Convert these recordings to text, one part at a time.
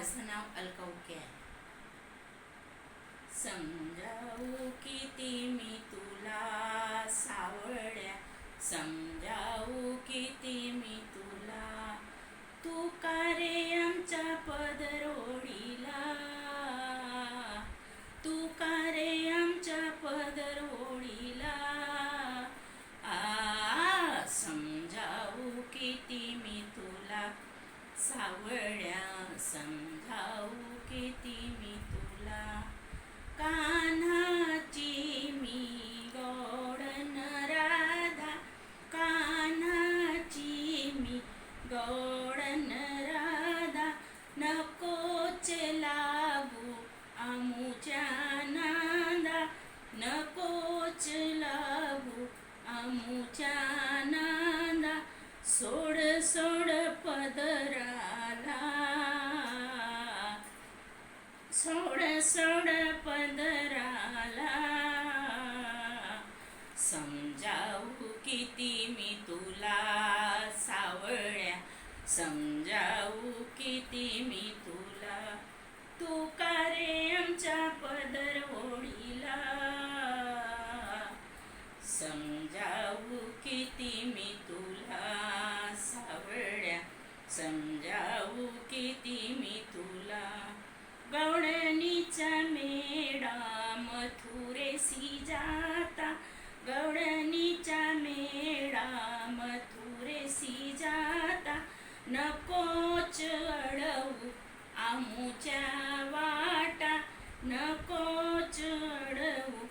माझं नाव अलकौके आहे. समजाऊ किती मी तुला सावळ्या समजाऊ किती मी तुला. तू का रे आमच्या पदरोडीला? तू का रे आमच्या पदरोडीला? आ समजाऊ किती मी तुला. सावळ्या समजाऊ किती मी तुला. कान्हाची मी गोडन राधा. कान्हाची मी गोडन राधा. नकोच लागू आमुच्या नादा. नकोच लागू आमुच्या सोड सोड पदराला. सोड सोड पदराला. समजावू किती मी तुला सावळ्या. समजावू किती मी तुला. तू का रे आमच्या पदरवडीला समजावू किती मी समजावू किती मी तुला? गवळणीचा मेडा मथुरेसी जाता. गवळणीचा मेडा मथुरेसी जाता. नकोच अडवू आमूच्या वाटा. नकोच अडवू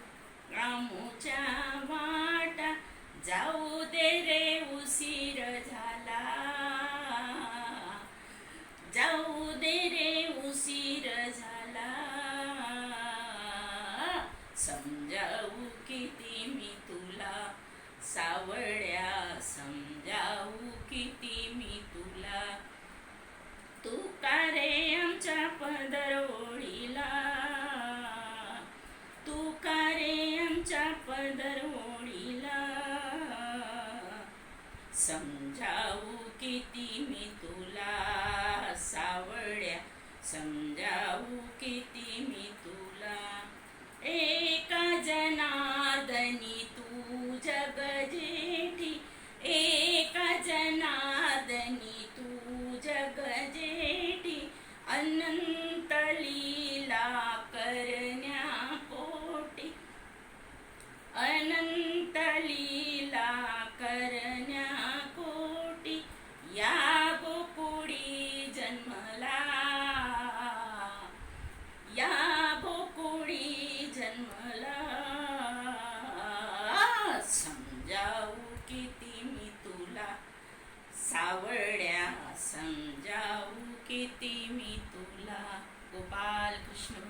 आमूच्या वाटा. जाऊ समजावू समजावू किती मी तुला. सावळ्या समजावू किती मी तुला. गोपाल कृष्ण